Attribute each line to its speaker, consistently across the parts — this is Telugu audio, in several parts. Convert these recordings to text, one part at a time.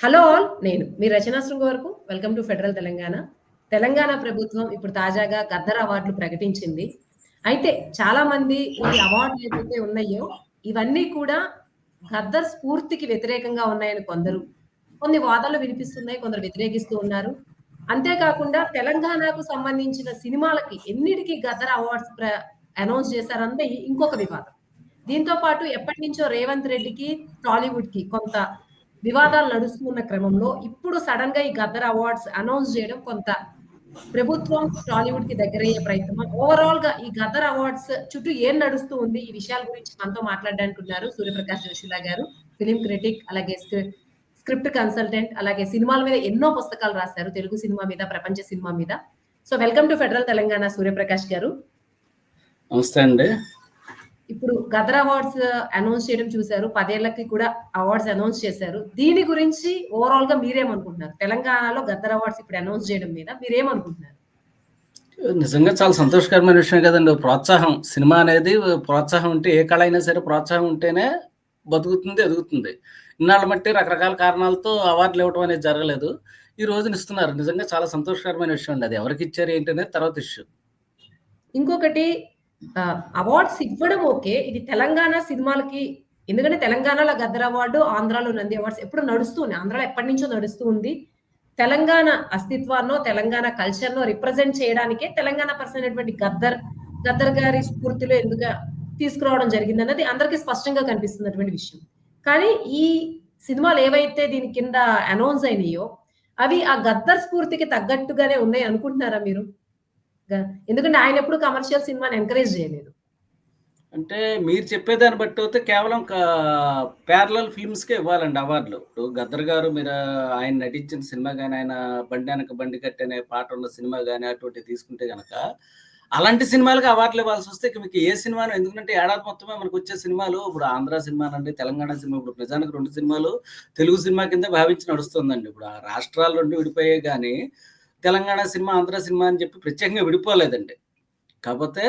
Speaker 1: హలో ఆల్ నేను మీ రచనా శృంగ వరకు welcome to Federal Telangana. Telangana ప్రభుత్వం ఇప్పుడు తాజాగా గద్దర్ అవార్డులు ప్రకటించింది. అయితే చాలా మంది ఈ అవార్డులు ఏవైతే ఉన్నాయో? ఇవన్నీ కూడా గద్దర్ స్ఫూర్తికి వ్యతిరేకంగా ఉన్నాయని కొందరు. కొన్ని వాదనలు వినిపిస్తున్నాయి కొందరు వ్యతిరేకిస్తూ ఉన్నారు. అంతేకాకుండా తెలంగాణకు సంబంధించిన సినిమాలకి ఎన్నిటికీ గద్దర్ అవార్డ్స్ అనౌన్స్ చేశారంటే ఇంకొక వివాదం. దీంతో పాటు ఎప్పటి నుంచో రేవంత్ రెడ్డికి టాలీవుడ్కి కొంత వివాదాలు నడుస్తున్న క్రమంలో ఇప్పుడు సడన్గా ఈ గద్దర్ అవార్డ్స్ అనౌన్స్ చేయడం కొంత ప్రభుత్వం టాలీవుడ్కి దగ్గరయ్యే ప్రయత్నం. ఓవరాల్గా ఈ గద్దర్ అవార్డ్స్ చుట్టూ ఏం నడుస్తూ ఉంది? ఈ విషయాల గురించి మనతో మాట్లాడడానికి ఉన్నారు సూర్యప్రకాష్ జోషిలా గారు ఫిలిం క్రిటిక్ అలాగే స్క్రిప్ట్ కన్సల్టెంట్ అలాగే సినిమాల మీద ఎన్నో పుస్తకాలు రాశారు తెలుగు సినిమా మీద ప్రపంచ సినిమా మీద. So welcome to Federal Telangana Suryaprakash garu.
Speaker 2: నమస్తే అండి.
Speaker 1: ఇప్పుడు గదర్ అవార్డ్స్ అనౌన్స్ చేయడం చూశారు. పదేళ్ళకి కూడా అవార్డ్స్ అనౌన్స్ చేశారు. దీని గురించి ఓవరాల్గా మీరేమనుకుంటున్నారు? తెలంగాణలో గద్దర్ అవార్డ్స్ ఇప్పుడు అనౌన్స్ చేయడం మీద మీరేమనుకుంటున్నారు?
Speaker 2: నిజంగా చాలా సంతోషకరమైన విషయం కదండి. ప్రోత్సాహం. సినిమా అనేది ప్రోత్సాహం ఉంటే ఏ కళ అయినా సరే ప్రోత్సాహం ఉంటేనే బతుకుతుంది ఎదుగుతుంది. ఇన్నాళ్ళ మట్టి రకరకాల కారణాలతో అవార్డులు ఇవ్వడం అనేది జరగలేదు. ఈ రోజున ఇస్తున్నారు. నిజంగా చాలా సంతోషకరమైన విషయం అండి. అది ఎవరికి ఇచ్చారు ఏంటి అనేది తర్వాత ఇష్యూ.
Speaker 1: ఇంకొకటి అవార్డ్స్ ఇవ్వడం ఓకే. ఇది తెలంగాణ సినిమాలకి ఎందుకంటే తెలంగాణలో గద్దర్ అవార్డు ఆంధ్రాలో నంది అవార్డ్స్ ఎప్పుడు నడుస్తుంది ఆంధ్రాలో ఎప్పటి నుంచో నడుస్తూ ఉంది. తెలంగాణ అస్తిత్వాన్నో తెలంగాణ కల్చర్నో రిప్రజెంట్ చేయడానికే తెలంగాణ పర్సన్ అయినటువంటి గద్దర్ గద్దర్ గారి స్ఫూర్తిలో ఎందుకు తీసుకురావడం జరిగింది అన్నది అందరికీ స్పష్టంగా కనిపిస్తున్నటువంటి విషయం. కానీ ఈ సినిమాలు ఏవైతే దీని కింద అనౌన్స్ అయినాయో అవి ఆ గద్దర్ స్ఫూర్తికి తగ్గట్టుగానే ఉన్నాయి అనుకుంటున్నారా మీరు? ఎందుకంటే ఆయన ఎప్పుడు కమర్షియల్ సినిమాని ఎంకరేజ్ చేయలేదు.
Speaker 2: అంటే మీరు చెప్పేదాన్ని బట్టి అయితే కేవలం ప్యారలల్ ఫిల్మ్స్కే ఇవ్వాలండి అవార్డులు. ఇప్పుడు గద్దర్ గారు మీరు ఆయన నటించిన సినిమా కానీ ఆయన బండి వెనక బండి కట్టనే పాట ఉన్న సినిమా కానీ అటువంటి తీసుకుంటే కనుక అలాంటి సినిమాలకు అవార్డులు ఇవ్వాల్సి వస్తే మీకు ఏ సినిమాను ఎందుకంటే ఏడాది మొత్తమే మనకు వచ్చే సినిమాలు ఇప్పుడు ఆంధ్ర సినిమానండి తెలంగాణ సినిమా ఇప్పుడు ప్రజానికి రెండు సినిమాలు తెలుగు సినిమా కింద భావించి నడుస్తుందండి. ఇప్పుడు ఆ రాష్ట్రాలు నుండి విడిపోయాయి కానీ తెలంగాణ సినిమా ఆంధ్ర సినిమా అని చెప్పి ప్రత్యేకంగా విడిపోలేదండి. కాకపోతే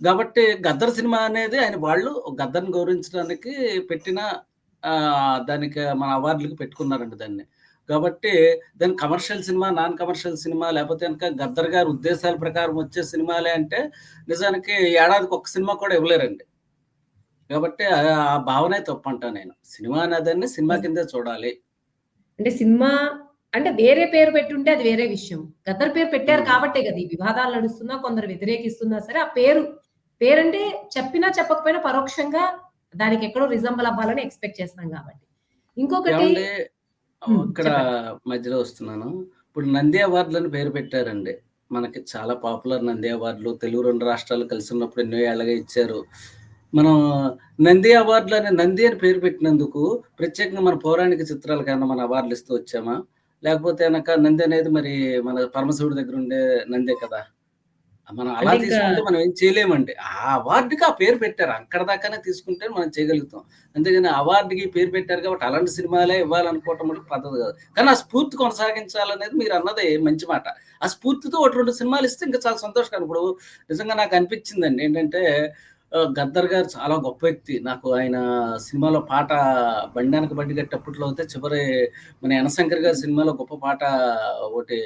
Speaker 2: కాబట్టి గద్దర్ సినిమా అనేది ఆయన వాళ్ళు గద్దర్ని గౌరవించడానికి పెట్టిన దానికి మన అవార్డులకు పెట్టుకున్నారండి దాన్ని. కాబట్టి దాని commercial cinema non commercial cinema లేకపోతే కనుక గద్దర్ గారి ఉద్దేశాల ప్రకారం వచ్చే సినిమాలే అంటే నిజానికి ఏడాదికి ఒక సినిమా కూడా ఇవ్వలేరండి. కాబట్టి ఆ భావనే తప్పంటా నేను. సినిమా అనేదాన్ని సినిమా కిందే చూడాలి.
Speaker 1: అంటే సినిమా అంటే వేరే పేరు పెట్టుంటే అది వేరే విషయం. గద్దర్ పేరు పెట్టారు కాబట్టే కదా ఈ వివాదాలు నడుస్తున్నా కొందరు వ్యతిరేకిస్తున్నా సరే ఆ పేరు పేరంటే చెప్పినా చెప్పకపోయినా పరోక్షంగా దానికి ఎక్కడో రిజంబల్ అవ్వాలని ఎక్స్పెక్ట్ చేస్తాం కాబట్టి. ఇంకొకటి
Speaker 2: ఇక్కడ మధ్యలో వస్తున్నాను. ఇప్పుడు నంది అవార్డులని పేరు పెట్టారండి. మనకి చాలా పాపులర్ నంది అవార్డులు తెలుగు రెండు రాష్ట్రాలు కలిసి ఉన్నప్పుడు ఎన్నో ఏళ్ళగా ఇచ్చారు. మనం నంది అవార్డులు అనే నంది అని పేరు పెట్టినందుకు ప్రత్యేకంగా మన పౌరాణిక చిత్రాల కన్నా మన అవార్డులు ఇస్తూ వచ్చామా? లేకపోతే కనుక నంది అనేది మరి మన పరమశివుడి దగ్గర ఉండే నందే కదా. మనం అలా తీసుకుంటే మనం ఏం చేయలేమండి. ఆ అవార్డుకి ఆ పేరు పెట్టారు. అక్కడ దాకానే తీసుకుంటే మనం చేయగలుగుతాం. అంతేగాని అవార్డుకి పేరు పెట్టారు కాబట్టి అలాంటి సినిమాలే ఇవ్వాలనుకోవటం మనకి పద్ధతి కాదు. కానీ ఆ స్ఫూర్తి కొనసాగించాలనేది మీరు అన్నది మంచి మాట. ఆ స్ఫూర్తితో ఒకటి రెండు సినిమాలు ఇస్తే ఇంకా చాలా సంతోషకరం ఇప్పుడు నిజంగా నాకు అనిపించిందండి ఏంటంటే గద్దర్ గారు చాలా గొప్ప వ్యక్తి. నాకు ఆయన సినిమాలో పాట బండానికి బండి కట్టేటప్పట్లో అయితే చివరి మన యనశంకర్ గారి సినిమాలో గొప్ప పాట ఒకటి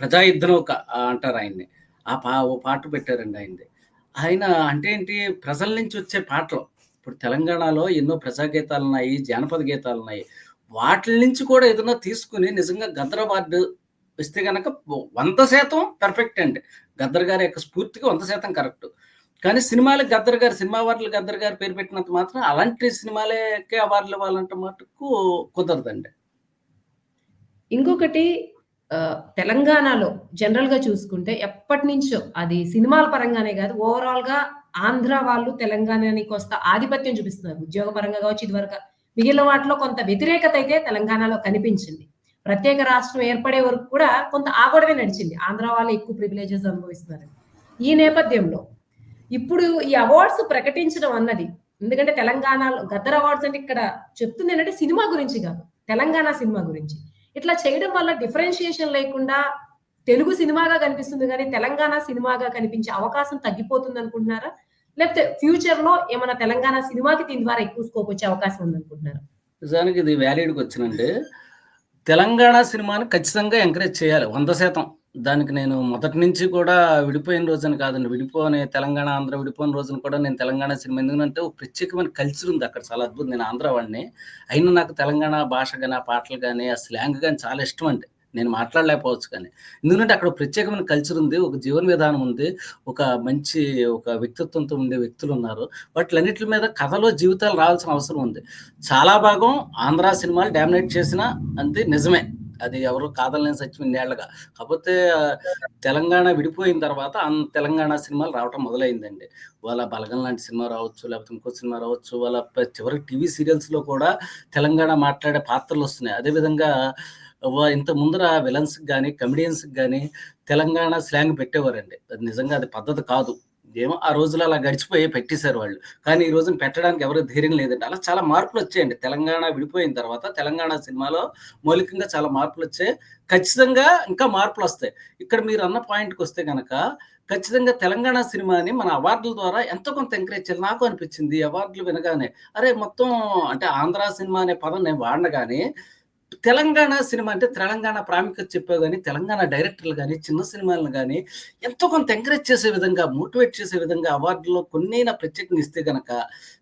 Speaker 2: ప్రజాయుద్ధం ఒక అంటారు ఆయన్ని. ఆ పా ఓ పాట పెట్టారండి ఆయనది. ఆయన అంటే ఏంటి? ప్రజల నుంచి వచ్చే పాటలు. ఇప్పుడు తెలంగాణలో ఎన్నో ప్రజా గీతాలు ఉన్నాయి జానపద గీతాలు ఉన్నాయి వాటి నుంచి కూడా ఏదైనా తీసుకుని నిజంగా గద్దర్ అవార్డు ఇస్తే కనుక వంద శాతం పర్ఫెక్ట్ అండి. గద్దర్ గారి యొక్క స్ఫూర్తికి వంద శాతం కరెక్ట్ కానీ సినిమాలకు గద్దర్ గారు సినిమా అవార్డులు గద్దర్ గారు పేరు పెట్టినంత మాత్రం అలాంటి సినిమాలకే అవార్డులు ఇవ్వాలంటే మటుకు కుదరదండి.
Speaker 1: ఇంకొకటి తెలంగాణలో జనరల్గా చూసుకుంటే ఎప్పటి నుంచో అది సినిమాల పరంగానే కాదు ఓవరాల్గా ఆంధ్ర వాళ్ళు తెలంగాణకి వస్తా ఆధిపత్యం చూపిస్తున్నారు. ఉద్యోగ పరంగా కావచ్చు ఇదివరకు. మిగిలిన వాటిలో కొంత వ్యతిరేకత అయితే తెలంగాణలో కనిపించింది. ప్రత్యేక రాష్ట్రం ఏర్పడే వరకు కూడా కొంత ఆగొడవే నడిచింది. ఆంధ్ర వాళ్ళు ఎక్కువ ప్రివిలేజెస్ అనుభవిస్తున్నారు. ఈ నేపథ్యంలో ఇప్పుడు ఈ అవార్డ్స్ ప్రకటించడం అన్నది. ఎందుకంటే తెలంగాణలో గద్దర్ అవార్డ్స్ అంటే ఇక్కడ చెప్తుంది ఏంటంటే సినిమా గురించి కాదు తెలంగాణ సినిమా గురించి. ఇట్లా చేయడం వల్ల డిఫరెన్షియేషన్ లేకుండా తెలుగు సినిమాగా కనిపిస్తుంది కానీ తెలంగాణ సినిమాగా కనిపించే అవకాశం తగ్గిపోతుంది అనుకుంటున్నారా? లేకపోతే ఫ్యూచర్లో ఏమైనా తెలంగాణ సినిమాకి దీని ద్వారా ఎక్కువ స్కోప్ వచ్చే అవకాశం ఉంది అనుకుంటున్నారా
Speaker 2: నిజానికి ఇది వ్యాలిడ్కి వచ్చినండి తెలంగాణ సినిమాని ఖచ్చితంగా ఎంకరేజ్ చేయాలి. 100% దానికి నేను మొదటి నుంచి కూడా విడిపోయిన రోజున కాదండి. విడిపోని తెలంగాణ, ఆంధ్ర విడిపోయిన రోజున కూడా నేను తెలంగాణ సినిమా ఎందుకంటే ఒక ప్రత్యేకమైన కల్చర్ ఉంది అక్కడ చాలా అద్భుతం. నేను ఆంధ్ర వాడిని. అయినా నాకు తెలంగాణ భాష కానీ ఆ పాటలు కానీ ఆ స్లాంగ్ కానీ చాలా ఇష్టం అండి నేను మాట్లాడలేకపోవచ్చు కానీ. ఎందుకంటే అక్కడ ప్రత్యేకమైన కల్చర్ ఉంది. ఒక జీవన విధానం ఉంది. ఒక మంచి ఒక వ్యక్తిత్వంతో ఉండే వ్యక్తులున్నారు. వాటిలన్నిటి మీద కథలో జీవితాలు రావాల్సిన అవసరం ఉంది. చాలా భాగం ఆంధ్ర సినిమాలు డామినేట్ చేసిన అంతే నిజమే. అది ఎవరు కాదనలేని సత్యం ఇన్నేళ్ళుగా. కాకపోతే తెలంగాణ విడిపోయిన తర్వాత అంత తెలంగాణ సినిమాలు రావటం మొదలైందండి. వాళ్ళ 'బలగం' లాంటి సినిమా రావచ్చు, లేకపోతే ఇంకో సినిమా రావచ్చు. వాళ్ళ చివరి టీవీ సీరియల్స్‌లో కూడా తెలంగాణ మాట్లాడే పాత్రలొస్తున్నాయి. అదే విధంగా ఇంత ఇంతకు ముందర విలన్స్‌కి కానీ కమెడియన్స్‌కి కానీ తెలంగాణ స్లాంగ్ పెట్టేవారండి. అది నిజంగా అది పద్ధతి కాదు. ఏమో ఆ రోజుల్లో అలా గడిచిపోయి పెట్టేశారు వాళ్ళు. కానీ ఈ రోజున పెట్టడానికి ఎవరు ధైర్యం లేదండి. అలా చాలా మార్పులు వచ్చాయండి తెలంగాణ విడిపోయిన తర్వాత తెలంగాణ సినిమాలో మౌలికంగా చాలా మార్పులు వచ్చాయి ఖచ్చితంగా ఇంకా మార్పులు వస్తాయి ఇక్కడ మీరు అన్న పాయింట్కి వస్తే కనుక ఖచ్చితంగా తెలంగాణ సినిమాని మన అవార్డుల ద్వారా ఎంతో కొంత ఎంకరేజ్ చేయాలి. నాకు అనిపించింది. అవార్డులు వినగానే అరే! మొత్తం అంటే ఆంధ్ర సినిమా అనే పదం నేను వాడగానే తెలంగాణ సినిమా అంటే తెలంగాణ ప్రాముఖ్యత చెప్పావు కానీ తెలంగాణ డైరెక్టర్లు కానీ చిన్న సినిమాలను కానీ ఎంతో కొంత ఎంకరేజ్ చేసే విధంగా, మోటివేట్ చేసే విధంగా అవార్డులో కొన్నైనా ప్రత్యేకంగా ఇస్తే గనక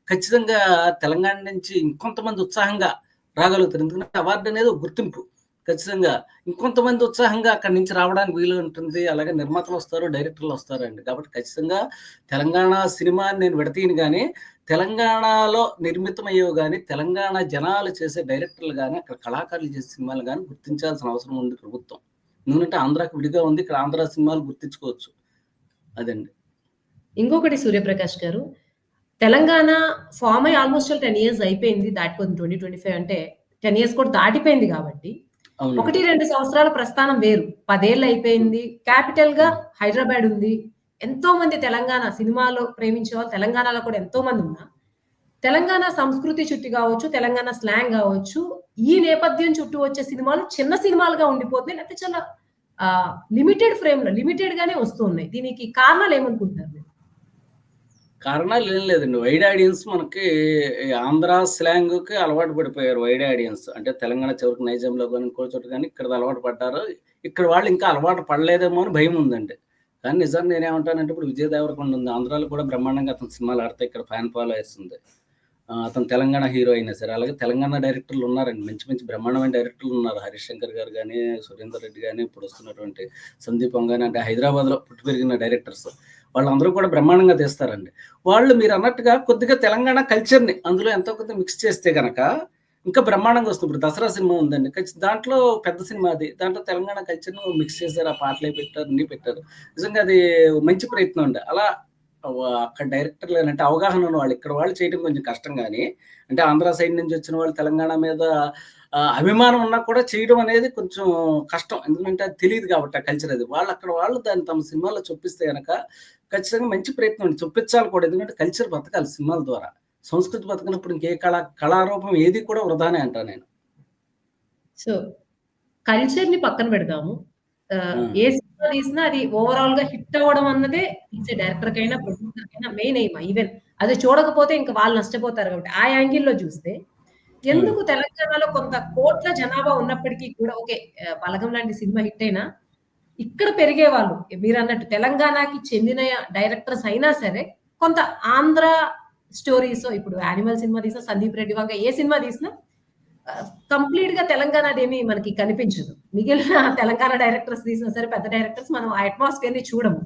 Speaker 2: ఖచ్చితంగా తెలంగాణ నుంచి ఇంకొంతమంది ఉత్సాహంగా రాగలుగుతారు. ఎందుకంటే అవార్డు అనేది ఒక గుర్తింపు. ఖచ్చితంగా ఇంకొంతమంది ఉత్సాహంగా అక్కడి నుంచి రావడానికి వీలు ఉంటుంది. అలాగే నిర్మాతలు వస్తారు డైరెక్టర్లు వస్తారండి కాబట్టి ఖచ్చితంగా తెలంగాణ సినిమా నేను విడతీయను కానీ తెలంగాణలో నిర్మితమయ్యేవి గాని, తెలంగాణ జనాలు చేసే డైరెక్టర్లు గాని, అక్కడ కళాకారులు చేసే సినిమాలు గాని గుర్తించాల్సిన అవసరం ఉంది ప్రభుత్వం. ఎందుకంటే ఆంధ్రాకి విడిగా ఉంది. ఇక్కడ ఆంధ్ర సినిమాలు గుర్తించుకోవచ్చు. అదండి.
Speaker 1: ఇంకొకటి సూర్యప్రకాష్ గారు. తెలంగాణ ఫార్మ్ అయ్యి ఆల్‌మోస్ట్ ఆల్ 10 ఇయర్స్ అయిపోయింది. దాటిపోతుంది 2025 అంటే 10 ఇయర్స్ కూడా దాటిపోయింది కాబట్టి. 1, 2 సంవత్సరాల ప్రస్థానం వేరు. 10 ఏళ్ళు అయిపోయింది. క్యాపిటల్‌గా
Speaker 2: హ్మ్.
Speaker 1: హైదరాబాద్ ఉంది. ఎంతో మంది తెలంగాణ సినిమాలో ప్రేమించే వాళ్ళు తెలంగాణలో కూడా ఎంతో మంది ఉన్నా, తెలంగాణ సంస్కృతి చుట్టూ కావచ్చు తెలంగాణ స్లాంగ్ కావచ్చు ఈ నేపథ్యం చుట్టూ వచ్చే సినిమాలు చిన్న సినిమాలుగా ఉండిపోతున్నాయి. లేకపోతే చాలా లిమిటెడ్ లిమిటెడ్ ఫ్రేమ్‌లో లిమిటెడ్ గానే వస్తూ ఉన్నాయి. దీనికి కారణాలు ఏమనుకుంటున్నారు
Speaker 2: కారణాలు ఏం లేదండి. వైడ్ ఆడియన్స్ మనకి ఆంధ్ర స్లాంగ్‌కి అలవాటు పడిపోయారు వైడ్ ఆడియన్స్. అంటే తెలంగాణ చివరికి నైజాంలో కానీ ఇంకో చోట కానీ ఇక్కడ అలవాటు పడ్డారు. ఇక్కడ వాళ్ళు ఇంకా అలవాటు పడలేదేమో అని భయం ఉందండి. కానీ నిజాన్ని నేనేమంటానంటే ఇప్పుడు విజయ్ దేవరకొండ ఉంది. ఆంధ్రాలో కూడా బ్రహ్మాండంగా అతని సినిమాలు ఆడితే ఇక్కడ ఫ్యాన్ ఫాలో వేస్తుంది అతను తెలంగాణ హీరో అయినా సరే. అలాగే తెలంగాణ డైరెక్టర్లు ఉన్నారండి. మంచి మంచి బ్రహ్మాండమైన డైరెక్టర్లు ఉన్నారు. హరిశంకర్ గారు కానీ సురేందర్ రెడ్డి కానీ ఇప్పుడు వస్తున్నటువంటి సందీపం గాని అంటే హైదరాబాద్‌లో పుట్టి పెరిగిన డైరెక్టర్స్. వాళ్ళందరూ కూడా బ్రహ్మాండంగా తీస్తారండి. వాళ్ళు మీరు అన్నట్టుగా కొద్దిగా తెలంగాణ కల్చర్‌ని అందులో ఎంతో కొంత మిక్స్ చేస్తే కనుక ఇంకా బ్రహ్మాండంగా వస్తుంది. ఇప్పుడు 'దసరా' సినిమా ఉందండి. దాంట్లో పెద్ద సినిమా అది. దాంట్లో తెలంగాణ కల్చర్‌ను మిక్స్ చేశారు. ఆ పాటలే పెట్టారు. అన్నీ పెట్టారు. నిజంగా అది మంచి ప్రయత్నం అండి. అలా అక్కడ డైరెక్టర్లు అంటే అవగాహన ఉన్న వాళ్ళు ఇక్కడ వాళ్ళు చేయడం కొంచెం కష్టం కానీ అంటే ఆంధ్ర సైడ్ నుంచి వచ్చిన వాళ్ళు తెలంగాణ మీద అభిమానం ఉన్నా కూడా చేయడం అనేది కొంచెం కష్టం. ఎందుకంటే అది తెలియదు కాబట్టి ఆ కల్చర్ అది. వాళ్ళు అక్కడ వాళ్ళు దాన్ని తమ సినిమాల్లో చొప్పిస్తే కనుక ఖచ్చితంగా మంచి ప్రయత్నం అండి. చొప్పించాలి కూడా. ఎందుకంటే కల్చర్ బతకాలి సినిమాల ద్వారా. సంస్కృతి బతకనప్పుడు ఇంకే కళ కళారూపం ఏది కూడా వృధానే అంటా నేను.
Speaker 1: సో, కల్చర్‌ని పక్కన పెడదాము. ఏ సినిమా తీసినా అది ఓవరాల్‌గా హిట్ అవ్వడం అన్నదే తీసే డైరెక్టర్‌కైనా, ప్రొడ్యూసర్‌కైనా మెయిన్ ఎయిమ్. ఈవెన్ అది చూడకపోతే ఇంక వాళ్ళు నష్టపోతారు కాబట్టి, ఆ యాంగిల్‌లో చూస్తే ఎందుకు. తెలంగాణలో కొంత కోట్ల జనాభా ఉన్నప్పటికీ కూడా ఓకే. 'బలగం' లాంటి సినిమా హిట్ అయినా, ఇక్కడ పెరిగేవాళ్ళు మీరన్నట్టు తెలంగాణకి చెందిన డైరెక్టర్స్ అయినా సరే, కొంత ఆంధ్ర స్టోరీస్ ఇప్పుడు 'యానిమల్' సినిమా తీసినా, 'సందీప్ రెడ్డి వంక ఏ సినిమా తీసినా కంప్లీట్గా తెలంగాణ అదేమి మనకి కనిపించదు. మిగిలిన తెలంగాణ డైరెక్టర్స్ తీసినా సరే పెద్ద డైరెక్టర్స్ మనం ఆ అట్మాస్ఫియర్‌ని చూడము.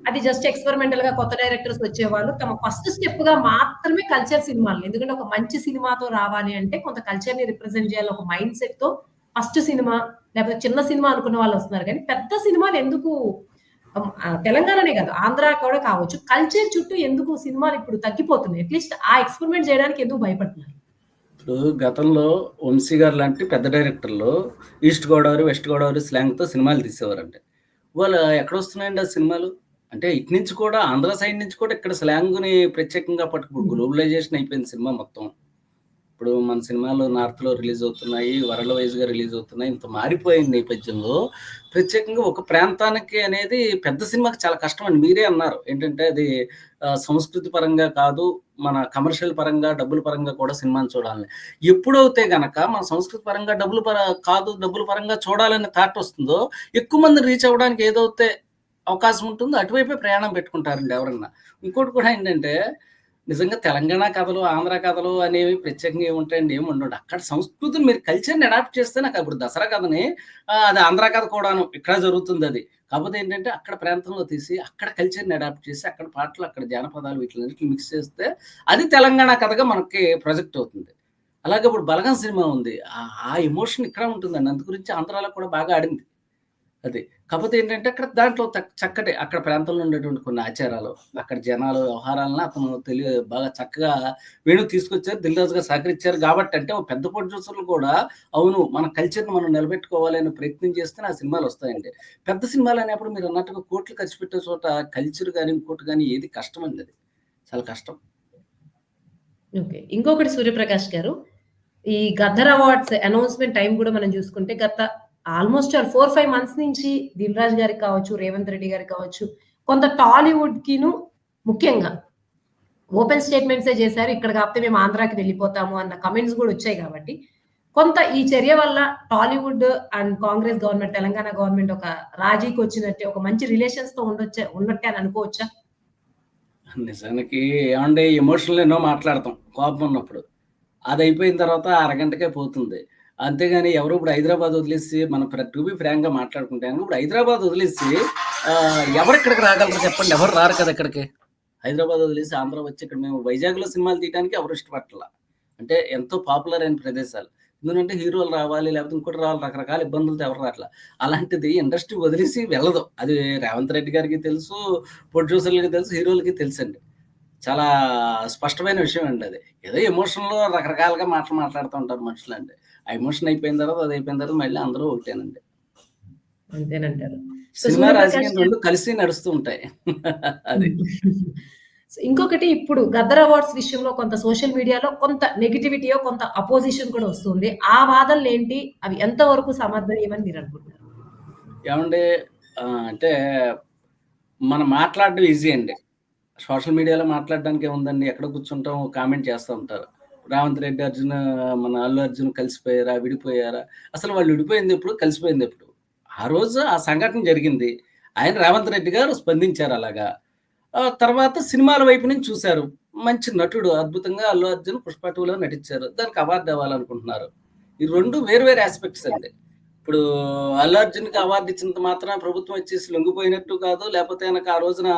Speaker 1: అది జస్ట్ ఎక్స్పెరిమెంటల్గా కొత్త డైరెక్టర్స్ వచ్చేవాళ్ళు తమ ఫస్ట్ స్టెప్గా మాత్రమే కల్చర్ సినిమాలు. ఎందుకంటే ఒక మంచి సినిమాతో రావాలి అంటే కొంత కల్చర్ని రిప్రజెంట్ చేయాలి. ఒక మైండ్ సెట్తో ఫస్ట్ సినిమా లేకపోతే చిన్న సినిమా అనుకున్న వాళ్ళు వస్తున్నారు కానీ, పెద్ద సినిమాలు ఎందుకు తెలంగాణనే కాదు ఆంధ్ర కూడా కావచ్చు. కల్చర్ చుట్టూ ఎందుకు సినిమాలు ఇప్పుడు తగ్గిపోతున్నాయి? అట్‌లీస్ట్ ఆ ఎక్స్‌పెరిమెంట్ చేయడానికి ఎందుకు భయపడుతున్నారు?
Speaker 2: ఇప్పుడు గతంలో 'వంశీ' గారు లాంటి పెద్ద డైరెక్టర్లు ఈస్ట్ గోదావరి, వెస్ట్ గోదావరి స్లాంగ్‌తో సినిమాలు తీసేవారండి. ఇవాళ ఎక్కడొస్తున్నాయండి ఆ సినిమాలు? అంటే ఇటు నుంచి కూడా ఆంధ్ర సైడ్ నుంచి కూడా ఇక్కడ స్లాంగ్‌ని ప్రత్యేకంగా పట్టుకు. గ్లోబలైజేషన్ అయిపోయింది సినిమా మొత్తం. ఇప్పుడు మన సినిమాలు నార్త్‌లో రిలీజ్ అవుతున్నాయి. వరల్డ్ వైజ్గా రిలీజ్ అవుతున్నాయి. ఇంత మారిపోయిన నేపథ్యంలో ప్రత్యేకంగా ఒక ప్రాంతానికి అనేది పెద్ద సినిమాకి చాలా కష్టమండి. మీరే అన్నారు. ఏంటంటే అది సంస్కృతి పరంగా కాదు, మన కమర్షియల్ పరంగా, డబ్బుల పరంగా కూడా సినిమాని చూడాలని. ఎప్పుడైతే గనక మన సంస్కృతి పరంగా డబ్బులు పర కాదు, డబ్బుల పరంగా చూడాలనే థాట్ వస్తుందో, ఎక్కువ మంది రీచ్ అవ్వడానికి ఏదైతే అవకాశం ఉంటుందో అటువైపే ప్రయాణం పెట్టుకుంటారండి ఎవరన్నా. ఇంకోటి కూడా ఏంటంటే నిజంగా తెలంగాణ కథలు, ఆంధ్ర కథలు అనేవి ప్రత్యేకంగా ఏముంటాయండి? ఏమి ఉండవు. అక్కడ సంస్కృతిని మీరు కల్చర్‌ని అడాప్ట్ చేస్తే నాకు ఇప్పుడు దసరా కథని అది ఆంధ్ర కథ కూడాను. ఇక్కడ జరుగుతుంది అది కాకపోతే ఏంటంటే అక్కడ ప్రాంతంలో తీసి, అక్కడ కల్చర్‌ని అడాప్ట్ చేసి, అక్కడ పాటలు, అక్కడ జానపదాలు వీటిలన్నిటిని మిక్స్ చేస్తే అది తెలంగాణ కథగా మనకి ప్రొజెక్ట్ అవుతుంది. అలాగే ఇప్పుడు 'బలగం' సినిమా ఉంది. ఆ ఎమోషన్ ఇక్కడ ఉంటుందండి. అందు గురించి ఆంధ్రాలో కూడా బాగా ఆడింది. అది. కాకపోతే ఏంటంటే అక్కడ దాంట్లో చక్కటి అక్కడ ప్రాంతంలో ఉండేటువంటి కొన్ని ఆచారాలు, అక్కడ జనాలు వ్యవహారాలను అతను తెలియ బాగా చక్కగా వేణు తీసుకొచ్చారు. 'దిల్ గారు సహకరించారు కాబట్టి అంటే ఒక పెద్ద ప్రొడ్యూసర్‌లు కూడా అవును మన కల్చర్‌ని మనం నిలబెట్టుకోవాలి అనే ప్రయత్నం చేస్తే ఆ సినిమాలు వస్తాయండి. పెద్ద సినిమాలు అనేప్పుడు మీరు అన్నట్టుగా కోట్లు ఖర్చు పెట్టే చోట కల్చర్ కానీ ఇంకోటి కానీ ఏది కష్టం అండి అది. చాలా కష్టం.
Speaker 1: ఓకే. ఇంకొకటి సూర్యప్రకాష్ గారు. ఈ 'గద్దర్ అవార్డ్స్' అనౌన్స్‌మెంట్ టైం కూడా మనం చూసుకుంటే గత ఆల్‌మోస్ట్ ఆల్ 4, 5 మంత్స్ నుంచి 'దిల్ రాజు' గారికి కావచ్చు, 'రేవంత్ రెడ్డి' గారికి కావచ్చు, కొంత టాలీవుడ్ కిను ముఖ్యంగా ఓపెన్ స్టేట్మెంట్సే చేశారు. ఇక్కడ కాకపోతే మేము ఆంధ్రాకి వెళ్ళిపోతాము అన్న కమెంట్స్ కూడా వచ్చాయి కాబట్టి, కొంత ఈ చర్య వల్ల Tollywood and Congress government, Telangana government ఒక రాజీకి వచ్చినట్టే ఒక మంచి రిలేషన్స్తో ఉండొచ్చే ఉన్నట్టే అని అనుకోవచ్చా?
Speaker 2: నిజానికి ఏమంటే ఎమోషనల్ ఎన్నో మాట్లాడతాం కోపం ఉన్నప్పుడు. అది అయిపోయిన తర్వాత అరగంటకే పోతుంది. అంతేగాని ఎవరు ఇప్పుడు హైదరాబాద్ వదిలేసి మనం ఫ్ర టు బీ ఫ్రాంక్‌గా మాట్లాడుకుంటాను ఇప్పుడు హైదరాబాద్ వదిలేసి ఎవరు ఇక్కడికి రాగలరు చెప్పండి? ఎవరు రారు కదా ఇక్కడికి. హైదరాబాద్ వదిలేసి ఆంధ్ర వచ్చి ఇక్కడ మేము వైజాగ్‌లో సినిమాలు తీయడానికి ఎవరు ఇష్టపడాల అంటే ఎంతో పాపులర్ అయిన ప్రదేశాలు. ఎందుకంటే హీరోలు రావాలి, లేకపోతే ఇంకోటి రావాలి రకరకాల ఇబ్బందులతో ఎవరు రాట్ల. అలాంటిది ఇండస్ట్రీ వదిలేసి వెళ్ళదు. అది రేవంత్ రెడ్డి గారికి తెలుసు, ప్రొడ్యూసర్‌లకి తెలుసు, హీరోలకి తెలుసండి. చాలా స్పష్టమైన విషయం అండి అది. ఏదో ఎమోషన్‌లో రకరకాలుగా మాటలు మాట్లాడుతూ ఉంటారు మనుషులండి. అండి ఎమోషన్ అయిపోయిన తర్వాత అది అయిపోయిన తర్వాత మళ్ళీ అందరూ ఒకటేనండి.
Speaker 1: అంతేనంటారు.
Speaker 2: సినిమా,
Speaker 1: సూర్యప్రకాష్
Speaker 2: రాజకీయం
Speaker 1: గారు
Speaker 2: 2 కలిసి నడుస్తూ ఉంటాయి. అది.
Speaker 1: ఇంకొకటి ఇప్పుడు 'గద్దర్ అవార్డ్స్' విషయంలో కొంత సోషల్ మీడియాలో కొంత నెగటివిటీయో, కొంత అపోజిషన్ కూడా వస్తుంది. ఆ వాదనలేంటి? అవి ఎంత వరకు సమర్థనీయమని మీరనుకుంటున్నారు?
Speaker 2: ఏవండీ ఆహ్, అంటే మనం మాట్లాడడం ఈజీ అండి. సోషల్ మీడియాలో మాట్లాడడానికి ఏముందండి? ఎక్కడ కూర్చుంటాం కామెంట్ చేస్తా ఉంటారు. రేవంత్ రెడ్డి, అర్జున్ మన అల్లు అర్జున్ కలిసిపోయారా? విడిపోయారా? అసలు వాళ్ళు విడిపోయింది ఎప్పుడు? కలిసిపోయింది ఎప్పుడు? ఆ రోజు ఆ సంఘటన జరిగింది. ఆయన రేవంత్ రెడ్డి గారు స్పందించారు అలాగా. తర్వాత సినిమాల వైపు నుంచి చూశారు మంచి నటుడు అద్భుతంగా అల్లు అర్జున్ 'పుష్ప 2లో నటించారు. దానికి అవార్డు ఇవ్వాలనుకుంటున్నారు. ఈ రెండు వేరు వేరు అండి. ఇప్పుడు అల్లు అర్జున్‌కి అవార్డు ఇచ్చినంత మాత్రం ప్రభుత్వం వచ్చేసి లొంగిపోయినట్టు కాదు. లేకపోతే గనక ఆ రోజున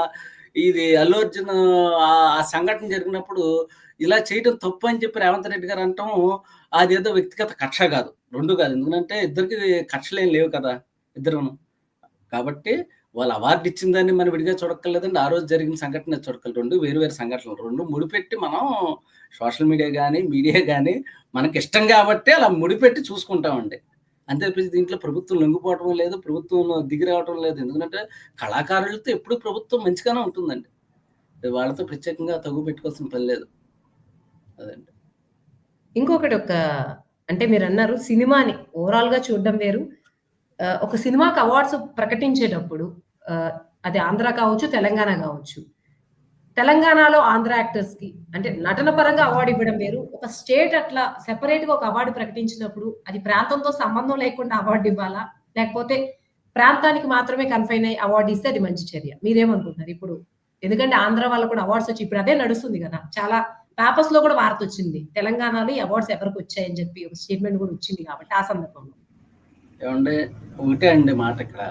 Speaker 2: ఇది అల్లు అర్జున్ ఆ సంఘటన జరిగినప్పుడు ఇలా చేయటం తప్పు అని చెప్పి రేవంత్ రెడ్డి గారు అనటం అదేదో వ్యక్తిగత కక్ష కాదు. రెండు కాదు. ఎందుకంటే ఇద్దరికి కక్షలేం లేవు కదా! ఇద్దరును. కాబట్టి వాళ్ళు అవార్డు ఇచ్చిన దాన్ని మనం విడిగా చూడక్కర్లేదండి. ఆ రోజు జరిగిన సంఘటన చూడక్కర్లేదు. రెండు వేరు వేరు సంఘటనలు. రెండు ముడిపెట్టి మనం సోషల్ మీడియా కానీ మీడియా కానీ మనకి ఇష్టం కాబట్టి అలా ముడిపెట్టి చూసుకుంటామండి. అంతే ప్రతి దీంట్లో ప్రభుత్వం లొంగిపోవటం లేదు. ప్రభుత్వం దిగి రావటం లేదు. ఎందుకంటే కళాకారులతో ఎప్పుడు ప్రభుత్వం మంచిగానే ఉంటుందండి. వాళ్ళతో ప్రత్యేకంగా తగు పెట్టుకోవాల్సిన పని లేదు. అదండి.
Speaker 1: ఇంకొకటి ఒక అంటే మీరన్నారు సినిమాని ఓవరాల్‌గా చూడడం వేరు. ఒక సినిమాకి అవార్డ్స్ ప్రకటించేటప్పుడు అది ఆంధ్ర కావచ్చు, తెలంగాణ కావచ్చు. తెలంగాణలో ఆంధ్ర యాక్టర్స్‌కి అంటే నటన పరంగా అవార్డు ఇవ్వడం వేరు. ఒక స్టేట్ అట్లా సెపరేట్‌గా ఒక అవార్డు ప్రకటించినప్పుడు అది ప్రాంతంతో సంబంధం లేకుండా అవార్డు ఇవ్వాలా? లేకపోతే ప్రాంతానికి మాత్రమే కన్‌ఫైన్ అయ్యి అవార్డు ఇస్తే అది మంచి చర్య. మీరేమనుకుంటున్నారు? ఇప్పుడు ఎందుకంటే ఆంధ్ర వాళ్ళకి కూడా అవార్డ్స్ వచ్చి ఇప్పుడు అదే నడుస్తుంది కదా చాలా పేపర్స్‌లో కూడా వార్తొచ్చింది. తెలంగాణలో ఈ అవార్డ్స్ ఎవరికొచ్చాయని చెప్పి ఒక స్టేట్‌మెంట్ కూడా వచ్చింది కాబట్టి ఆ సందర్భంలో.
Speaker 2: ఏవండీ ఒకటే అండి మాట ఇక్కడ.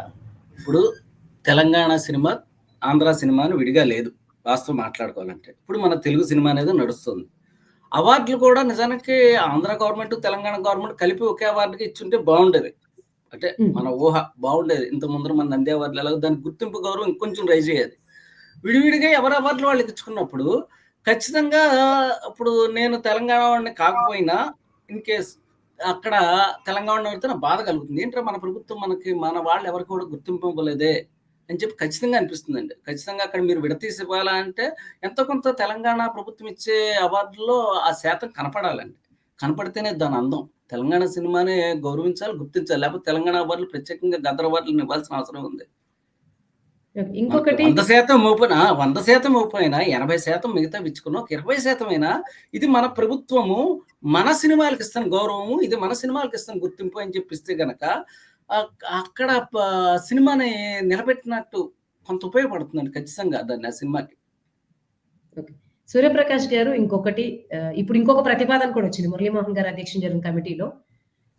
Speaker 2: ఇప్పుడు తెలంగాణ సినిమా, ఆంధ్ర సినిమా అని విడిగా లేదు. వాస్తవం మాట్లాడుకోవాలంటే. ఇప్పుడు మన తెలుగు సినిమా అనేది నడుస్తుంది. అవార్డులు కూడా నిజానికి ఆంధ్ర గవర్నమెంట్, తెలంగాణ గవర్నమెంట్ కలిపి ఒకే అవార్డ్‌గా ఇచ్చుంటే బావుండేది. అంటే. మన ఊహ బావుండేది. ఇంతకు ముందర మన నంది అవార్డులు ఎలాగో దానికి గుర్తింపు గౌరవం ఇంకొంచెం రైజ్ అయ్యేది. విడివిడిగా ఎవరి అవార్డులు వాళ్ళకి ఇచ్చుకున్నప్పుడు ఖచ్చితంగా ఇప్పుడు నేను తెలంగాణ వాడిని కాకపోయినా ఇన్ కేస్ అక్కడ తెలంగాణ వాడితే నాకు బాధ కలుగుతుంది. ఏంటంటే మన ప్రభుత్వం మనకి మన వాళ్ళు ఎవరికి కూడా గుర్తింపు ఇవ్వలేదే అని చెప్పి ఖచ్చితంగా అనిపిస్తుందండి. ఖచ్చితంగా అక్కడ మీరు విడతీసి ఇవ్వాలా అంటే ఎంతో కొంత తెలంగాణ ప్రభుత్వం ఇచ్చే అవార్డుల్లో ఆ శాతం కనపడాలండి. కనపడితేనే దాని అందం. తెలంగాణ సినిమానే గౌరవించాలి, గుర్తించాలి. లేకపోతే తెలంగాణ అవార్డులు ప్రత్యేకంగా గద్దర్ అవార్డులను ఇవ్వాల్సిన అవసరం ఉంది.
Speaker 1: ఓకే.
Speaker 2: మనకి
Speaker 1: ఇంకొకటి
Speaker 2: 100% మోపైన 100% మోపైనా 80% మిగతావి ఇచ్చుకున్న ఒక 20% అయినా ఇది మన ప్రభుత్వము, మన సినిమాలకి ఇస్తున్న గౌరవము, ఇది మన సినిమాలకి ఇస్తున్న గుర్తింపు అని చెప్పిస్తే గనక అక్కడ సినిమాని నిలబెట్టినట్టు కొంత ఉపయోగపడుతుందండి ఖచ్చితంగా దాన్ని ఆ సినిమాకి.
Speaker 1: ఓకే. సూర్యప్రకాష్ గారు ఇంకొకటి ఇప్పుడు ఇంకొక ప్రతిపాదన కూడా వచ్చింది. మురళీమోహన్ గారు అధ్యక్షతన జరిగిన కమిటీలో.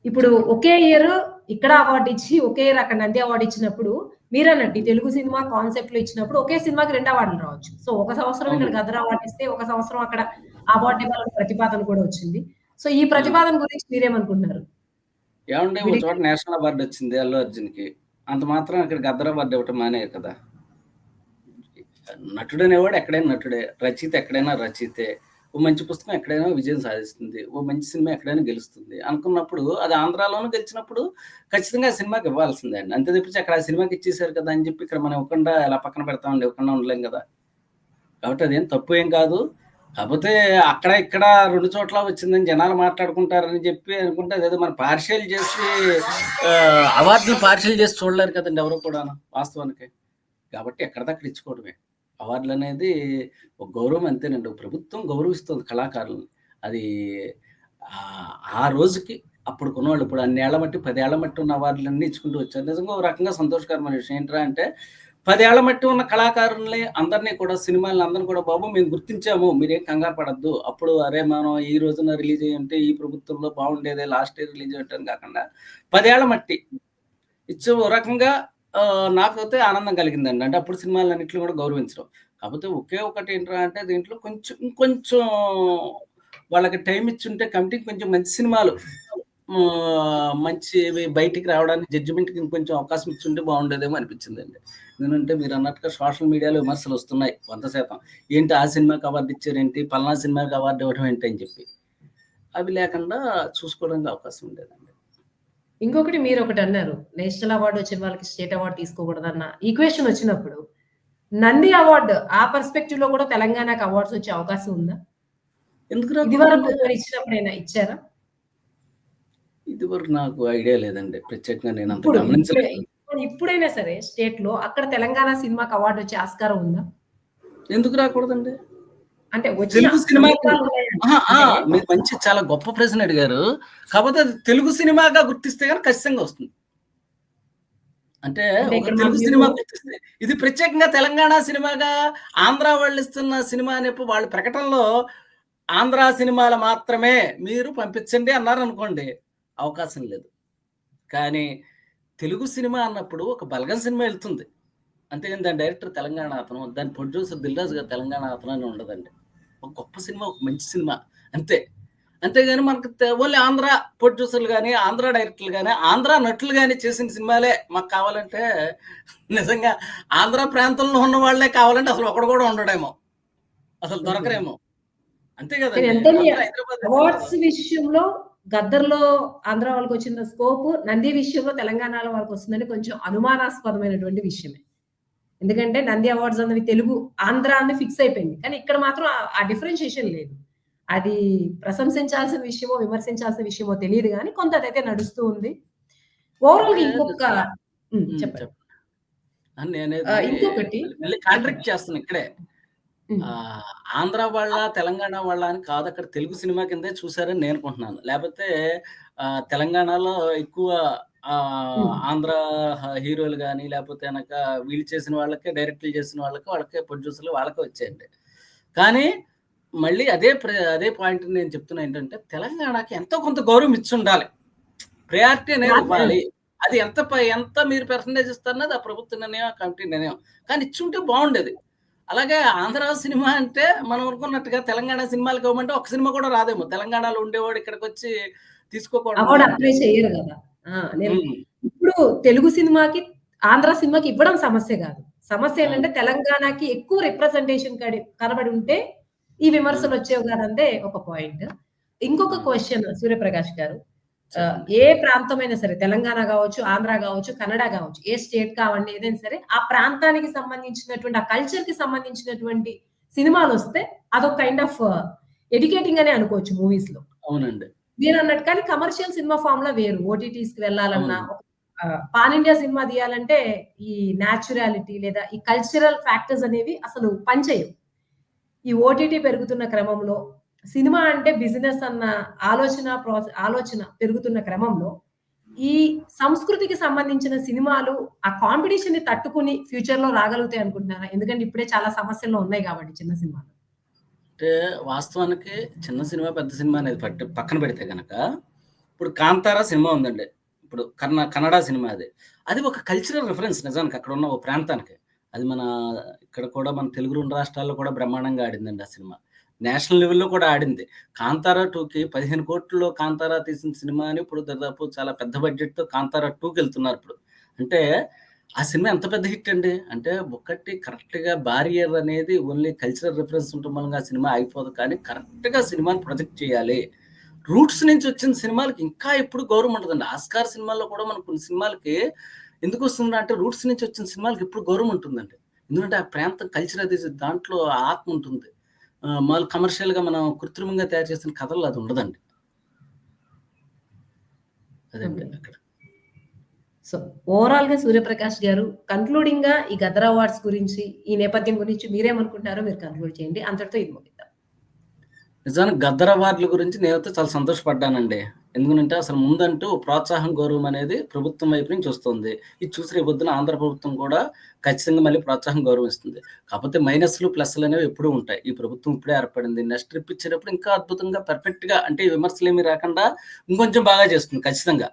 Speaker 1: ఇప్పుడు ఒకే ఇయర్ ఇక్కడ అవార్డ్ ఇచ్చి, ఒకే అక్కడ నంది అవార్డ్ ఇచ్చినప్పుడు మీరన్నట్టు ఈ తెలుగు సినిమా కాన్సెప్ట్‌లో ఇచ్చినప్పుడు ఒకే సినిమాకి 2 అవార్డులు రావచ్చు. సో, ఒక సంవత్సరం ఇక్కడ. గద్దర్ అవార్డ్ ఇస్తే, ఒక సంవత్సరం అక్కడ అవార్డ్ ఇవ్వాలన్న ప్రతిపాదన కూడా వచ్చింది. సో, ఈ! ప్రతిపాదన గురించి మీరేమనుకుంటున్నారు?
Speaker 2: ఏవండీ ఒక చోట నేషనల్ అవార్డ్ వచ్చింది అల్లు అర్జున్‌కి. అంత మాత్రాన ఇక్కడ గద్దర్ అవార్డ్ ఇవ్వటం మానేయరు కదా! నటుడనేవాడు ఎక్కడైనా నటుడే. రచయిత ఎక్కడైనా రచయితే. ఓ మంచి పుస్తకం ఎక్కడైనా విజయం సాధిస్తుంది. ఓ మంచి సినిమా ఎక్కడైనా గెలుస్తుంది. అనుకున్నప్పుడు అది ఆంధ్రాలోనూ గెలిచినప్పుడు ఖచ్చితంగా ఆ సినిమాకి ఇవ్వాల్సిందే అండి. అంతే తప్పించి అక్కడ ఆ సినిమాకి ఇచ్చేసారు కదా! అని చెప్పి ఇక్కడ మనం ఇవ్వకుండా ఎలా పక్కన పెడతామండి? ఇవ్వకుండా ఉండలేం కదా! కాబట్టి అదేం తప్పు ఏం కాదు. కాకపోతే అక్కడ, ఇక్కడ రెండు చోట్ల వచ్చిందని జనాలు మాట్లాడుకుంటారని చెప్పి అనుకుంటే అదేదో మనం పార్షియల్ చేసి అవార్డులు పార్షియల్ చేసి చూడలేరు కదండీ ఎవరు కూడా వాస్తవానికి. కాబట్టి ఎక్కడిదక్కడ ఇచ్చుకోవడమే. అవార్డులు అనేది ఒక గౌరవం అంతేనండి. ప్రభుత్వం గౌరవిస్తుంది కళాకారులను అది ఆ రోజుకి అప్పుడు కొన్నవాళ్ళు ఇప్పుడు అన్నేళ్ళ మట్టి, పదేళ్ళ మట్టి ఉన్న అవార్డులన్నీ ఇచ్చుకుంటూ వచ్చారు. నిజంగా ఒక రకంగా సంతోషకరమైన విషయం ఏంట్రా అంటే పదేళ్ళ మట్టి ఉన్న కళాకారుల్ని అందరిని కూడా సినిమాలని అందరిని కూడా బాబు మేము గుర్తించాము. మీరేం కంగారు పడద్దు అప్పుడు అరే మనం ఈ రోజున రిలీజ్ అయ్యంటే ఈ ప్రభుత్వంలో బాగుండేదే లాస్ట్ ఇయర్ రిలీజ్ అయ్యుంటే కాకుండా పదేళ్ళ మట్టి ఇచ్చే ఓ రకంగా నాకైతే ఆనందం కలిగిందండి. అంటే అప్పుడు సినిమాలన్నిటిని కూడా గౌరవించడం. కాకపోతే ఒకే ఒకటి ఏంట్రా అంటే దీంట్లో కొంచెం ఇంకొంచెం వాళ్ళకి టైమ్ ఇచ్చుంటే కమిటీకి కొంచెం మంచి సినిమాలు మంచి బయటికి రావడానికి జడ్జిమెంట్‌కి ఇంకొంచెం అవకాశం ఇచ్చుంటే బాగుండేదేమో అనిపించిందండి. ఎందుకంటే మీరన్నట్టుగా సోషల్ మీడియాలో విమర్శలు వస్తున్నాయి 100%. ఏంటి ఆ సినిమాకి అవార్డు ఇచ్చారేంటి? పలానా సినిమాకి అవార్డు ఇవ్వడం ఏంటి అని చెప్పి. అవి లేకుండా చూసుకోవడానికి అవకాశం ఉండేదండి.
Speaker 1: ఇంకొకటి మీరొకటన్నారు. నేషనల్ అవార్డ్ వచ్చిన వాళ్ళకి స్టేట్ అవార్డ్ తీసుకోకూడదన్న ఈక్వేషన్ వచ్చినప్పుడు నంది అవార్డ్ ఆ పర్స్పెక్టివ్‌లో కూడా తెలంగాణకి అవార్డ్స్ వచ్చే అవకాశం ఉందా? ఇదివరకు? మరి ఇచ్చినప్పుడైనా ఇచ్చారా?
Speaker 2: ఇదివరకు నాకు ఐడియా లేదండి. ప్రత్యేకంగా నేను అంత గమనించలేదు.
Speaker 1: ఇప్పుడు ఇప్పుడైనా సరే స్టేట్‌లో అక్కడ తెలంగాణ సినిమాకి అవార్డ్ వచ్చే ఆస్కారం ఉందా?
Speaker 2: ఎందుకు రాకూడదండి?
Speaker 1: అంటే
Speaker 2: తెలుగు!
Speaker 1: అంటే
Speaker 2: మీరు మంచి చాలా గొప్ప ప్రశ్న అడిగారు. కాపోతే అది తెలుగు సినిమాగా గుర్తిస్తే గనుక ఖచ్చితంగా వస్తుంది. అంటే ఒక తెలుగు సినిమా గుర్తిస్తే ఇది ప్రత్యేకంగా తెలంగాణ సినిమాగా ఆంధ్ర వాళ్ళు ఇస్తున్న సినిమా అని చెప్పి వాళ్ళ ప్రకటనలో ఆంధ్ర సినిమాలు మాత్రమే మీరు పంపించండి అన్నారనుకోండి. అవకాశం లేదు. కానీ తెలుగు సినిమా అన్నప్పుడు ఒక బలగం సినిమా ఎళ్తుంది. అంతేగాని దాని డైరెక్టర్ తెలంగాణ అతను, దాని ప్రొడ్యూసర్ 'దిల్‌రాజు' గారు తెలంగాణ అతను అని ఉండదండి. ఒక గొప్ప సినిమా, ఒక మంచి సినిమా అంతే. అంతేగాని మనకు ఓన్లీ ఆంధ్ర ప్రొడ్యూసర్‌లు గాని, ఆంధ్ర డైరెక్టర్‌లు గాని, ఆంధ్ర నటులు గాని చేసిన సినిమాలే మాకు కావాలంటే నిజంగా ఆంధ్ర ప్రాంతంలో ఉన్న వాళ్ళే కావాలంటే అసలు ఒకడు కూడా ఉండడేమో. అసలు. దొరకరేమో. అంతే
Speaker 1: కానీ
Speaker 2: ఆంధ్ర హైదరాబాద్
Speaker 1: అవార్డ్స్
Speaker 2: కదా!
Speaker 1: విషయంలో గద్దర్‌లో ఆంధ్ర వాళ్ళకొచ్చిన స్కోప్ నంది విషయంలో తెలంగాణలో వాళ్ళకొస్తుందని కొంచెం అనుమానాస్పదమైనటువంటి విషయమే. ఎందుకంటే నంది అవార్డ్స్ అన్నవి తెలుగు, ఆంధ్ర అని ఫిక్స్ అయిపోయింది. కానీ ఇక్కడ మాత్రం ఆ డిఫరెన్షియేషన్ లేదు. అది ప్రశంసించాల్సిన విషయమో, విమర్శించాల్సిన విషయమో తెలీదు గానీ కొంత అదైతే నడుస్తూ ఉంది. ఓవరాల్‌గా
Speaker 2: అంటే
Speaker 1: ఇంకొక. చెప్పండి. ఇంకొకటి.
Speaker 2: కాంట్రాడిక్ట్ చేస్తున్నా ఇక్కడే. ఆంధ్ర వాళ్ళ, తెలంగాణ వాళ్ళ అని కాదు అక్కడ తెలుగు సినిమా కిందే చూసారని నేను అనుకుంటున్నాను. ఆహ్, తెలంగాణలో ఎక్కువ. ఆంధ్ర హీరోలు గాని, లేపోతే గనక వీళ్ళు చేసిన వాళ్ళకే, డైరెక్టర్లు చేసిన వాళ్ళకి, వాళ్ళకే ప్రొడ్యూసర్‌లు వాళ్ళకే వచ్చాయండి. కానీ మళ్ళీ అదే అదే పాయింట్ నేను చెప్తున్నా ఏంటంటే తెలంగాణకి ఎంతో కొంత గౌరవం ఇచ్చుండాలి. ప్రయారిటీ అనేది ఇవ్వాలి. అది ఎంత ఎంత మీరు పర్సెంటేజ్ ఇస్తారన్నది ఆ ప్రభుత్వ నిర్ణయం, ఆ కమిటీ నిర్ణయం. కానీ ఇచ్చుంటే బావుండేది. అలాగే ఆంధ్ర సినిమా అంటే మనం అనుకున్నట్టుగా తెలంగాణ సినిమాలకి ఇవ్వమంటే ఒక్క సినిమా కూడా రాదేమో. తెలంగాణలో ఉండేవాడు ఇక్కడికొచ్చి తీసుకోకూడదు
Speaker 1: నేను. ఇప్పుడు తెలుగు సినిమాకి, ఆంధ్ర సినిమాకి ఇవ్వడం సమస్య గాదు. సమస్య. ఏంటంటే తెలంగాణకి ఎక్కువ రిప్రజెంటేషన్ కడి కనబడి ఉంటే ఈ. విమర్శలు వచ్చేవి కాదందే ఒక పాయింట్. ఇంకొక! క్వెషన్ సూర్యప్రకాష్ గారు. ఏ ప్రాంతమైనా సరే తెలంగాణ గావచ్చు, ఆంధ్ర గావచ్చు, కన్నడ గావచ్చు, ఏ స్టేట్ కావండి ఏదైనా సరే ఆ ప్రాంతానికి సంబంధించినటువంటి, ఆ కల్చర్‌కి సంబంధించినటువంటి సినిమాలొస్తే అదొక కైండ్ ఆఫ్ ఎడ్యుకేటింగ్ అనే అనుకోవచ్చు మూవీస్‌లో.
Speaker 2: అవునండి.
Speaker 1: మీరన్నట్టు కానీ కమర్షియల్ సినిమా ఫార్ములా వేరు. ఓటీటీస్‌కి వెళ్ళాలన్నా
Speaker 2: అవును.
Speaker 1: ఆహ్, పాన్ ఇండియా సినిమా తీయాలంటే ఈ న్యాచురాలిటీ లేదా ఈ కల్చరల్ ఫ్యాక్టర్స్ అనేవి అసలు పనిచేయవు. ఈ ఓటీటీ పెరుగుతున్న క్రమంలో సినిమా అంటే బిజినెస్ అన్న ఆలోచన ప్రాసె ఆలోచన పెరుగుతున్న క్రమంలో ఈ సంస్కృతికి సంబంధించిన సినిమాలు ఆ కాంపిటీషన్‌ని తట్టుకొని ఫ్యూచర్‌లో రాగలుగుతాయి అనుకుంటున్నారా? ఎందుకంటే ఇప్పుడే చాలా సమస్యల్లో ఉన్నాయి కాబట్టి చిన్న సినిమాలు.
Speaker 2: అంటే వాస్తవానికి చిన్న సినిమా, పెద్ద సినిమా అనేది పట్టి పక్కన పెడితే కనుక ఇప్పుడు 'కాంతార' సినిమా ఉందండి. ఇప్పుడు కన్న కన్నడ సినిమా అది. అది ఒక కల్చరల్ రిఫరెన్స్ నిజానికి అక్కడ ఉన్న ఒక ప్రాంతానికి. అది మన ఇక్కడ కూడా మన తెలుగు రాష్ట్రాల్లో కూడా బ్రహ్మాండంగా ఆడిందండి ఆ సినిమా. నేషనల్ లెవెల్‌లో కూడా ఆడింది. 'కాంతార 2'కి 15,00,00,000లో 'కాంతార' తీసిన సినిమాని ఇప్పుడు దాదాపు చాలా పెద్ద బడ్జెట్‌తో కాంతారా టూకి వెళ్తున్నారు ఇప్పుడు. అంటే ఆ సినిమా ఎంత పెద్ద హిట్ అండి. అంటే ఒకటి కరెక్ట్‌గా బారియర్ అనేది ఓన్లీ కల్చరల్ రిఫరెన్స్ ఉండటం మూలంగా ఆ సినిమా ఆగిపోదు. కానీ కరెక్ట్‌గా సినిమాని ప్రొజెక్ట్ చేయాలి. రూట్స్ నుంచి వచ్చిన సినిమాలకి ఇంకా ఎప్పుడు గౌరవం ఉంటదండి. ఆస్కార్ సినిమాల్లో కూడా మన కొన్ని సినిమాలకి ఎందుకొస్తుందంటే రూట్స్ నుంచి వచ్చిన సినిమాలకి ఎప్పుడు గౌరవం ఉంటుందండి. ఎందుకంటే ఆ ప్రాంతం కల్చర్ అది దాంట్లో ఆత్మ ఉంటుంది. ఆహ్, మాములు కమర్షియల్‌గా మనం కృత్రిమంగా తయారు చేసిన కథల్లో అది ఉండదండి. అదండి
Speaker 1: ఓకే.
Speaker 2: అక్కడ.
Speaker 1: సో, ఓవరాల్‌గా 'సూర్యప్రకాష్' గారు కన్క్లూడింగ్‌గా ఈ 'గద్దర్ అవార్డ్స్' గురించి, ఈ నేపథ్యం గురించి మీరేమనుకుంటున్నారో మీరు కన్క్లూడ్ చేయండి. అంతటితో ఇది ముగిద్దాం.
Speaker 2: నిజానికి 'గద్దర్ అవార్డుల' గురించి నేనైతే చాలా సంతోషపడ్డానండి. ఎందుకంటే అసలు ముందంటూ ప్రోత్సాహం, గౌరవం అనేది ప్రభుత్వం వైపు నుంచి వస్తుంది. ఇది చూసి రేపొద్దున ఆంధ్ర ప్రభుత్వం కూడా ఖచ్చితంగా మళ్ళీ ప్రోత్సాహం, గౌరవం ఇస్తుంది. కాకపోతే మైనస్‌లు, ప్లస్‌లు అనేవి ఎప్పుడూ ఉంటాయి. ఈ ప్రభుత్వం ఇప్పుడే ఏర్పడింది. నెక్స్ట్ ట్రిప్ ఇచ్చేటప్పుడు ఇంకా అద్భుతంగా పర్ఫెక్ట్‌గా అంటే విమర్శలు ఏమీ రాకుండా ఇంకొంచెం బాగా చేస్తుంది ఖచ్చితంగా.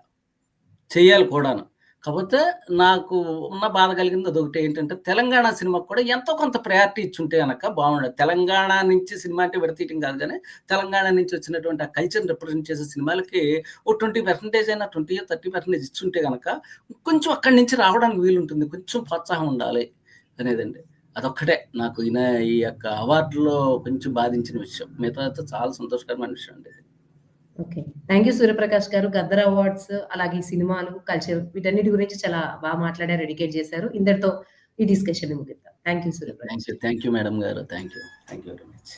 Speaker 2: చేయాలి కూడాను. కాకపోతే నాకు ఉన్న బాధ కలిగింది అదొకటి ఏంటంటే తెలంగాణ సినిమాకి కూడా ఎంతో కొంత ప్రయారిటీ ఇచ్చుంటే కనుక బాగుండేది. తెలంగాణ నుంచి సినిమా అంటే విడతీయటం కాదు కానీ తెలంగాణ నుంచి వచ్చినటువంటి ఆ కల్చర్‌ని రిప్రజెంట్ చేసే సినిమాలకి ఓ 20% అయినా 20, 30% ఇచ్చుంటే కనుక కొంచెం అక్కడి నుంచి రావడానికి వీలుంటుంది. కొంచెం ప్రోత్సాహం ఉండాలి అనేదండి. అదొక్కటే నాకు ఈయన ఈ యొక్క అవార్డులో కొంచెం బాధించిన విషయం. మిగతా చాలా సంతోషకరమైన విషయం అండి
Speaker 1: ఓకే. థ్యాంక్ యూ 'సూర్యప్రకాష్' గారు. 'గద్దర్ అవార్డ్స్' అలాగే ఈ సినిమాలు, కల్చర్ వీటన్నిటి గురించి చాలా బాగా మాట్లాడారు, ఎడ్యుకేట్ చేశారు. ఇందరితో ఈ డిస్కషన్ ముగిద్దాం. Thank you 'Suryaprakash'.
Speaker 2: Thank you. Madam garu. Thank you. Thank you very much.